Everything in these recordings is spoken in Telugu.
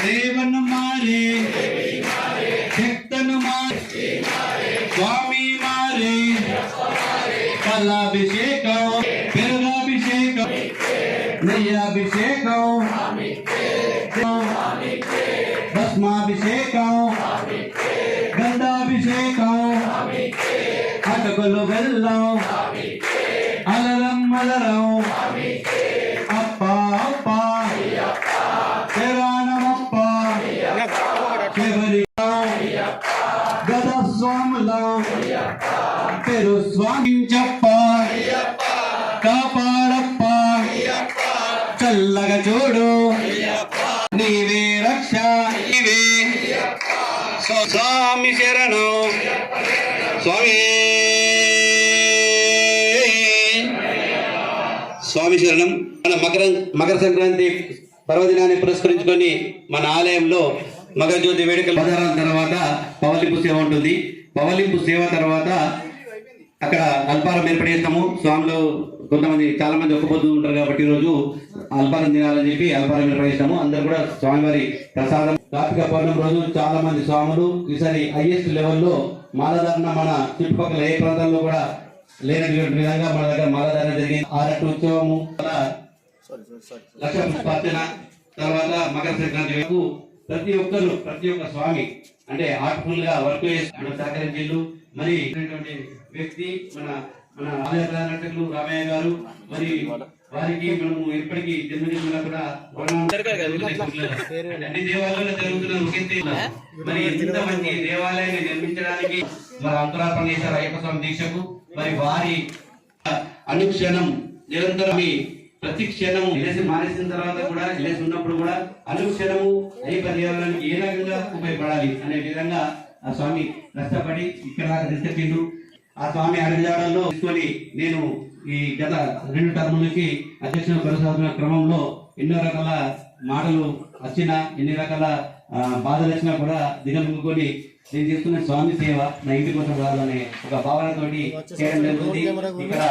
దేవను మారే శక్తను మారే స్వామి మారే ఫలాభిషేకం పెరుగాభిషేకం నెయ్యాభిషేకం భస్మాభిషేకం గంధాభిషేకం అటకులు వెళ్ళం చల్లగా నీవే రక్ష నీవే స్వామి శరణం. స్వామి. స్వామి శరణం. మన మకర మకర సంక్రాంతి పర్వదినాన్ని పురస్కరించుకొని మన ఆలయంలో మకర జ్యోతి వేడుకల తర్వాత పవలింపు సేవ ఉంటుంది. పవలింపు సేవ తర్వాత అక్కడ అల్పారం ఏర్పడేస్తాము స్వాములు కొంతమంది చాలా మంది ఒక్కపోతూ ఉంటారు కాబట్టి ఈరోజు అల్పారం తినాలని చెప్పి అల్పారం ఏర్పడేస్తాము అందరు కూడా స్వామివారి ప్రసాదం కార్తీక పౌర్ణమి రోజు చాలా మంది స్వాములు ఈసారి హైయెస్ట్ లెవెల్లో మాలధారణ మన చుట్టుపక్కల ఏ ప్రాంతాల్లో కూడా లేనటువంటి విధంగా మన దగ్గర మాలధారణ జరిగింది. ఆరట్టు ఉత్సవము లక్ష పుష్పార్చన తర్వాత మకర సంక్రాంతి వరకు ప్రతి ఒక్కరు ప్రతి ఒక్క స్వామి అంటే ఆర్ట్ఫుల్గా వర్క్ చేసి మన సహకరించారు మరి వ్యక్తి మన మన ఆలయ రామయ్య గారు మరి వారికి మనము ఎప్పటికీ జన్మదిన కూడా అన్ని దేవాలయాల్లో జరుగుతున్న ఒకే. మరి ఇంత మంచి దేవాలయాన్ని నిర్మించడానికి మరి అంకురార్పణ చేశారు అయ్యప్ప స్వామి దీక్షకు మరి వారి అనుక్షణం నిరంతరం ప్రతి క్షణము ఎల్ఎసి మానేసిన తర్వాత కూడా ఎల్ఎసి ఉన్నప్పుడు కూడా అనుక్షణము ఏ పర్యావరణానికి ఏ రకంగా ఉపయోగపడాలి అనే విధంగా ఆ స్వామి కష్టపడి ఇక్కడ దాకా ఆ స్వామి అడుగుజాడల్లో తీసుకొని నేను ఈ గత రెండు టర్మ్ నుంచి అధ్యక్షుడు కొనసాగుతున్న క్రమంలో ఎన్నో రకాల మాటలు వచ్చినా ఎన్ని రకాల బాధలు వచ్చినా కూడా దిగమింగుకొని నేను చేస్తున్న స్వామి సేవ నా ఇంటి కోసం కాదు అనే ఒక భావనతోటి చేయడం జరుగుతుంది. ఇక్కడ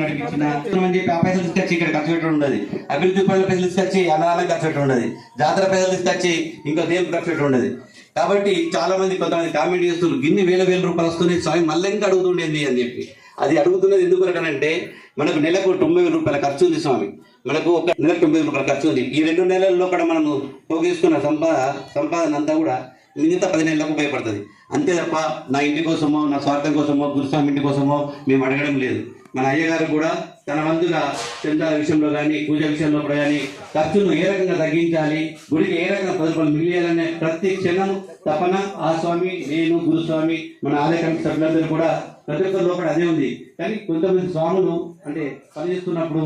నడిపించిన అని చెప్పి ఆ పైసలు తీసుకొచ్చి ఇక్కడ ఖర్చు పెట్టడం ఉండదు. అభివృద్ధి పనుల పైసలు తీసుకొచ్చి అలా ఖర్చు పెట్టడం ఉండదు. జాతర పైసలు తీసుకొచ్చి ఇంకో దేవుడు ఖర్చు పెట్టడం ఉండదు. కాబట్టి చాలా మంది కొంతమంది కామెంట్ చేస్తున్నారు గిన్ని వేల వేల రూపాయలు వస్తున్నాయి స్వామి మళ్ళీ ఇంకా అడుగుతుండేది? అని చెప్పి. అది అడుగుతున్నది ఎందుకు అంటే మనకు నెలకు తొంభై వేల రూపాయల ఖర్చు ఉంది స్వామి. మనకు ఒక నెలకు తొంభై వేల రూపాయల ఖర్చు ఉంది. ఈ రెండు నెలల్లో కూడా మనము పోగేసుకున్న సంపాద సంపాదన అంతా కూడా మిగతా పది నెలలకు ఉపయోగపడుతుంది. అంతే తప్ప నా ఇంటి కోసమో నా స్వార్థం కోసమో గురుస్వామి ఇంటి కోసమో మేము అడగడం లేదు. మన అయ్యగారు కూడా తన వంతుగా చందాల విషయంలో కానీ పూజ విషయంలో కూడా కానీ ఖర్చును ఏ రకంగా తగ్గించాలి గుడికి ఏ రకంగా పదులు మిగిలియాలనే ప్రతి క్షణం తపన ఆ స్వామి నేను గురుస్వామి మన ఆలయ కమిటీ సభ్యులందరూ కూడా ప్రతి ఒక్కరి లోపల అదే ఉంది. కానీ కొంతమంది స్వాములు అంటే పనిచేస్తున్నప్పుడు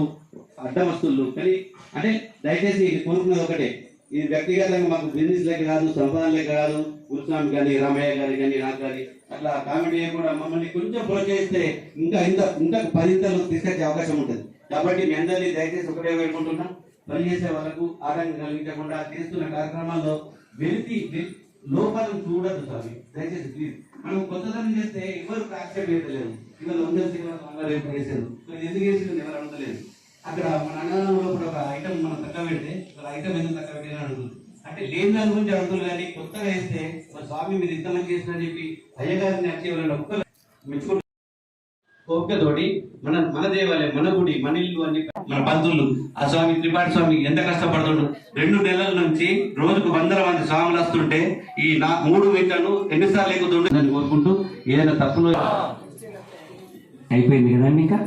అడ్డం వస్తువులు కానీ అంటే దయచేసి కోరుకునేది కోరుకున్నది ఒకటే. ఇది వ్యక్తిగతంగా మాకు బిజినెస్ లెక్క కాదు సంపాదన లెక్క కాదు. గురుస్వామి కానీ రామయ్య గారి కానీ నాకు కానీ అట్లా కామెడీ కూడా మమ్మల్ని కొంచెం ప్రోత్సహిస్తే ఇంకా ఇంత ఇంకా పదింతలు తీసుకొచ్చే అవకాశం ఉంటుంది. కాబట్టి మీ అందరినీ దయచేసి ఒకటే వేడుకుంటున్నా. పని చేసే వాళ్ళకు ఆటంకం కలిగించకుండా చేస్తున్న కార్యక్రమాల్లో వెలితి లోపాలను చూడద్దు స్వామి. దయచేసి ప్లీజ్ మనం కొత్తదనం చేస్తే ఎవరు యాక్సెప్ట్ చేయలేదు ఇవాళ వందల రేపు చేశారు. ఎందుకు చేసింది ఎవరు అడగలేదు. అక్కడ మన అన్నదానంలో కూడా ఒక ఐటమ్ మనం తక్కువ పెడితే ఒక ఐటమ్ ఎందుకు తక్కువ పెట్టిన అడుగుతుంది అంటే లేని దాని గురించి అడుగుతుంది కానీ కొత్తగా వేస్తే మన స్వామి మీరు ఇంత మంచి చేసిన చెప్పి అయ్యగారిని అచ్చేవాళ్ళని ఎవరైనా ఒక్కరు మెచ్చుకుంటారు ఓపికతోటి మన మన దేవాలయం మన గుడి మన ఇల్లు అని మన పంతులు ఆ స్వామి త్రిపాఠి స్వామి ఎంత కష్టపడుతుండు. రెండు నెలల నుంచి రోజుకు వందల మంది స్వాములు వస్తుంటే ఈ నా మూడు మీటర్లు ఎన్నిసార్లు ఎక్కుతుండే నేను కోరుకుంటూ ఏదైనా తప్పులు అయిపోయింది కదండి ఇంకా?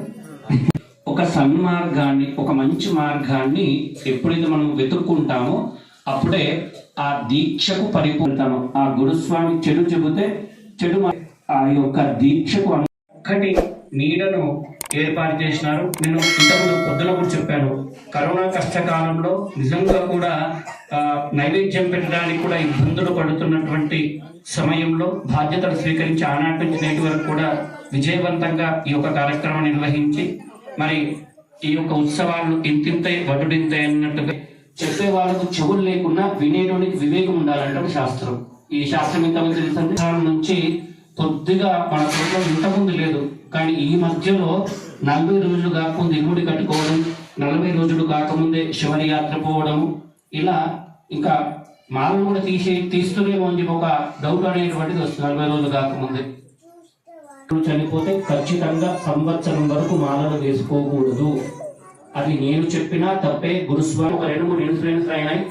ఒక సన్మార్గాన్ని ఒక మంచి మార్గాన్ని ఎప్పుడైతే మనం వెతుక్కుంటామో అప్పుడే ఆ దీక్షకు పరిపూర్ణతాము ఆ గురుస్వామి చెడు చెబితే చెడు ఆ యొక్క దీక్షకు ఒక్కటి నీడను ఏర్పాటు చేసినారు. నేను ఇంతకుముందు పొద్దున కూడా చెప్పాను కరోనా కష్టకాలంలో నిజంగా కూడా నైవేద్యం పెట్టడానికి కూడా ఇబ్బందులు పడుతున్నటువంటి సమయంలో బాధ్యతలు స్వీకరించి ఆనాటి నుంచి నేటి వరకు కూడా విజయవంతంగా ఈ యొక్క కార్యక్రమం నిర్వహించి మరి ఈ యొక్క ఉత్సవాలు ఇంతింత వటుడింత అన్నట్టుగా చెప్పే వాళ్ళకు చెవులు లేకుండా వినేటువంటి వివేకం ఉండాలంటే శాస్త్రం. ఈ శాస్త్రం ఇంతమంది తెలుసు నుంచి కొద్దిగా మన ప్రభుత్వం ఇంతకుముందు లేదు కానీ ఈ మధ్యలో నలభై రోజులు కాకముందు ఇరుముడి కట్టుకోవడం నలభై రోజులు కాకముందే శివరి యాత్ర పోవడం ఇలా ఇంకా మాలను కూడా తీసే తీస్తున్నామో అని చెప్పి ఒక డౌట్ అనేటువంటిది వస్తుంది నలభై రోజులు కాకముందే. చనిపోతే ఖచ్చితంగా సంవత్సరం వరకు మాలలు వేసుకోకూడదు. అది నేను చెప్పినా తప్పే. గురుస్వామి ఒక రెండు మూడు ఇన్సూరెన్స్ అయినాయి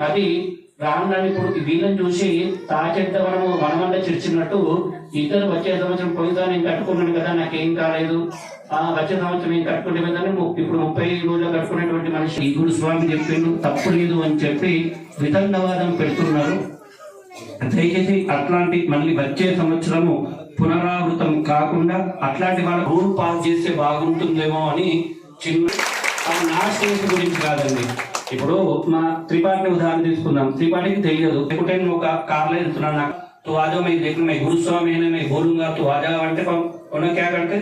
అది రాను ఇప్పుడు వీళ్ళని చూసి తాచెద్ద మనము వనమండ చిరిచినట్టు ఇద్దరు వచ్చే సంవత్సరం పోయిదా నేను కట్టుకున్నాను కదా నాకేం కాలేదు. ఆ వచ్చే సంవత్సరం నేను కట్టుకుంటే కదా ఇప్పుడు ముప్పై రోజులు కట్టుకునేటువంటి మనిషి ఈ గురుస్వామి చెప్పిండు. తప్పు లేదు అని చెప్పి వితండవాదం పెడుతున్నారు. దయచేసి అట్లాంటి మళ్ళీ వచ్చే సంవత్సరము పునరావృతం కాకుండా అట్లాంటి వాళ్ళ రూల్ పాస్ చేస్తే బాగుంటుందేమో అని చిన్న అది నా స్టేజ్ గురించి కాదండి ఇప్పుడు మా త్రిపాఠిని ఉదాహరణ తీసుకుందాం త్రిపాఠికి తెలియదు లేకుంటే నేను ఒక కార్లో వెళ్తున్నాను నాకు तो आ जाओ मैं देखना मैं गुरुस्वामी है मैं बोलूंगा तो आ जाओ అంటే उन्होंने क्या करते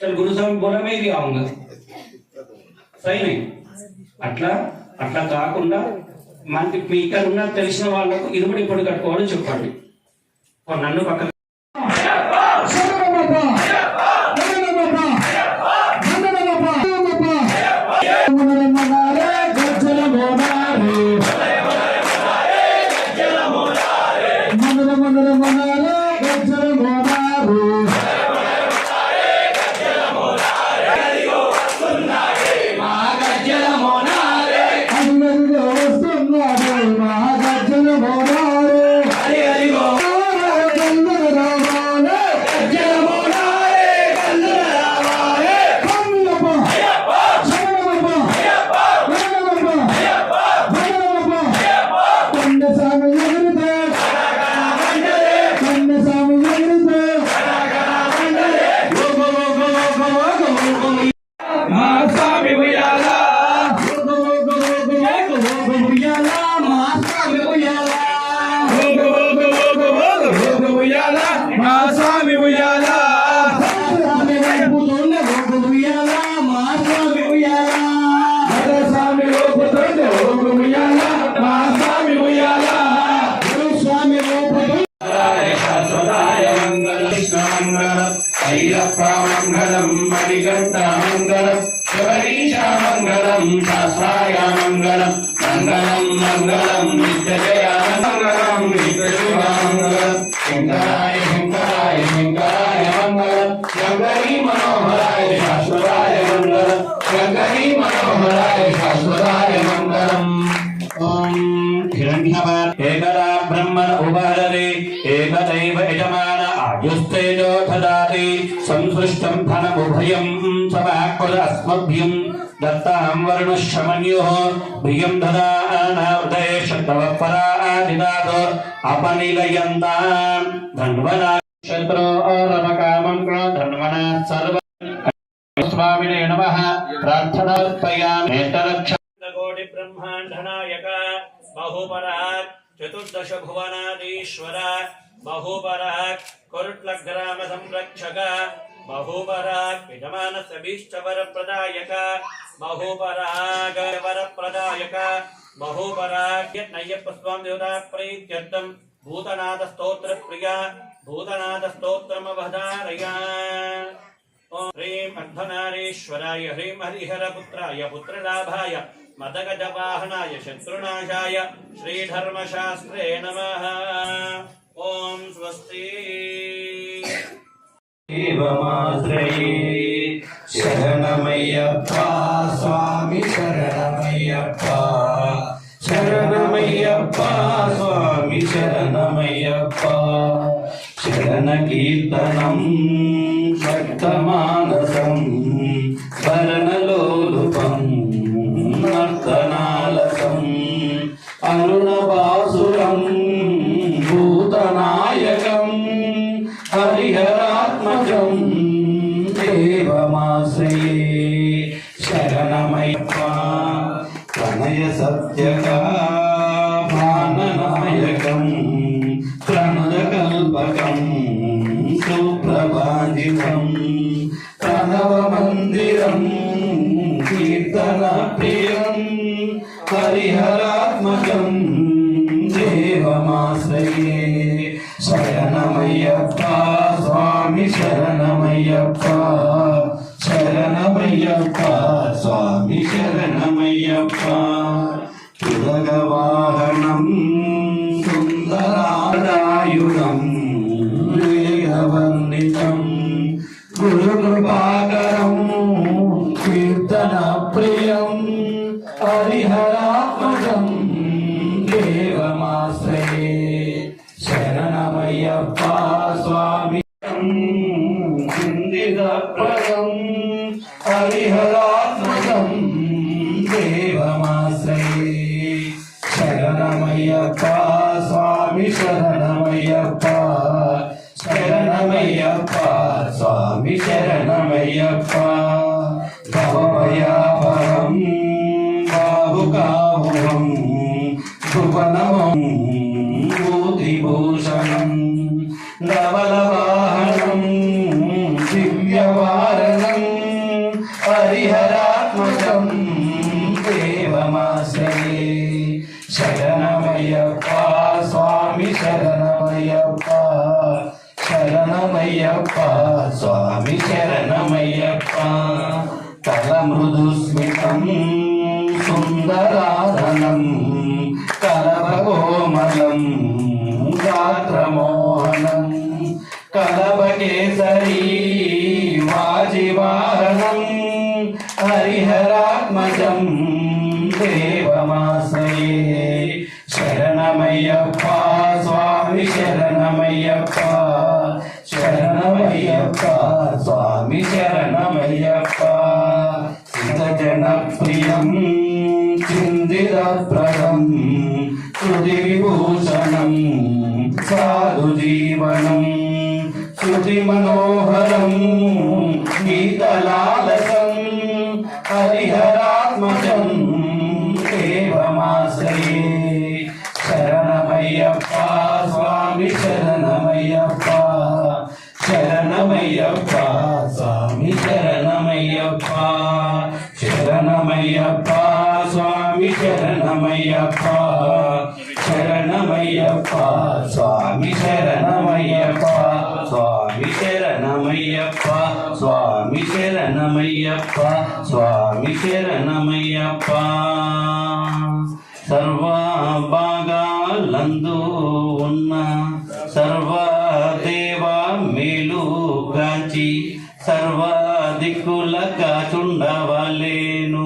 चल गुरुस्वामी बोला मैं भी आऊंगा సై नहीं అట్లా అట్లా కాకుండా మనకి మీ ఇక్కడ ఉన్న తెలిసిన వాళ్ళకు ఇరుముడి ఇప్పుడు కట్టుకోవాలని చెప్పండి ఓ నన్ను పక్కన శంకరీ మనోహరాయ శాశ్వతాయ మంగళం ఓం హిరణ్యవాన్ ఏకదా బ్రహ్మణ ఉపహరతి ఏకదైవ యజమాన ఆయుస్తేజో దదాతి సంసృష్టం ధనముభయం సమాకుల అస్మభ్యం దత్తాం వర్ణశమన్యుః ప్రియం దదానావృతయ శతవ పరాదినాథో. स्वामी नम। प्रार्थनार्पयामि। नेत्रकोटि ब्रह्माण्डनायक बहुपराक् चतुर्दश भुवनादीश्वर बहुपराक् कुरुट्लग्राम संरक्षक बहुपराक् विजमानस्य बीष्टवरप्रदायक वर प्रदायक बहुपराक् यत्नय्यप्प स्वाम देवता प्रीत्यर्थम् भूतनाथ स्त्रोत्र प्रिया भूतनाथ स्त्रोत्र ह्रीं अर्धनारीश्वराय ह्रीं हरिहरपुत्राय पुत्रलाभाय, मदगजवाहनाय, शत्रुनाशाय, श्रीधर्मशास्त्रे नमः। ॐ स्वस्ति। शरणमय्यप्पा, स्वामी शरणमय्यप्पा शरणमय्यप्पा, स्वामी शरणमय्यप्पा, शरणकीर्तनम्। నర్తమానసం నమ నర్తనాలసం అరుణవాసురం భూతనాయకం. హరిహరాత్మజం దేవమాశ్రయే. శరణమయ్యప్ప ప్రణయ సత్యకా శరణమయ్యప్ప స్వామి శరణమయ్యప్ప శరణ శరణమయ్యప్ప స్వామి శరణమయ్యప్ప తురగవాహనం సుందరాయుధం వేగవర్ణితం గురుకృపాకరం కీర్తన ప్రియం హరిహరాత్మజం దేవమాశ్రయే శరణమయ్యప్ప బాహుకాహురం భువనమం భూతిభూషణం నవలవాహనం దివ్యవారణం హరిహరాత్మకం దేవమాశ్రయే శరణమయ్యప్ప స్వామి శరణమయ్యప్ప శరణమయ్యప్ప స్వామి శరణమయ్యప్ప కల మృదుస్మితం శరణమయ్యప్ప స్వామి శరణమయ్యప్ప జనప్రియం చిందిరప్రదం హృది విభూషణం సాధు జీవనం శృతి మనోహరం గీతలాలసం హరిహరాత్మజం దేవమాశ్రయే శరణమయ్యప్ప స్వామి శరణమయ్యప్ప శరణమయ్యప్ప స్వామి శరణమయ్యప్ప శరణమయ్యప్ప స్వామి శరణమయ్యప్ప శరణమయ్యప్ప స్వామి శరణమయ్యప్ప స్వామి శరణమయ్యప్ప స్వామి శరణమయ్యప్ప స్వామి శరణమయ్యప్ప సర్వ భాగాలందు ఉన్న సర్వ కాచుండవలేను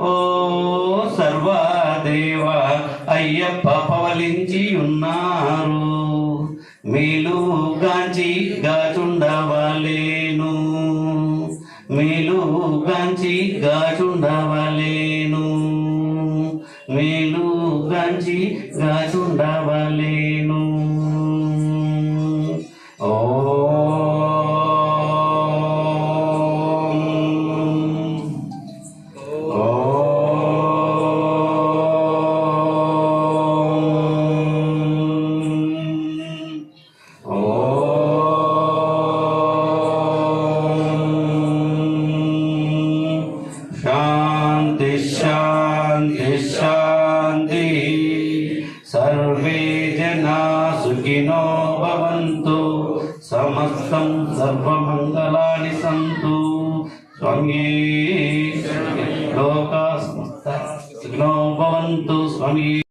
ఓ సర్వాదేవ అయ్యప్ప పవలించి ఉన్నారు మీలు గాంచి గాచుండవలేను మీలు గాంచి గాచుండవలేను మీలు గాంచి Oh.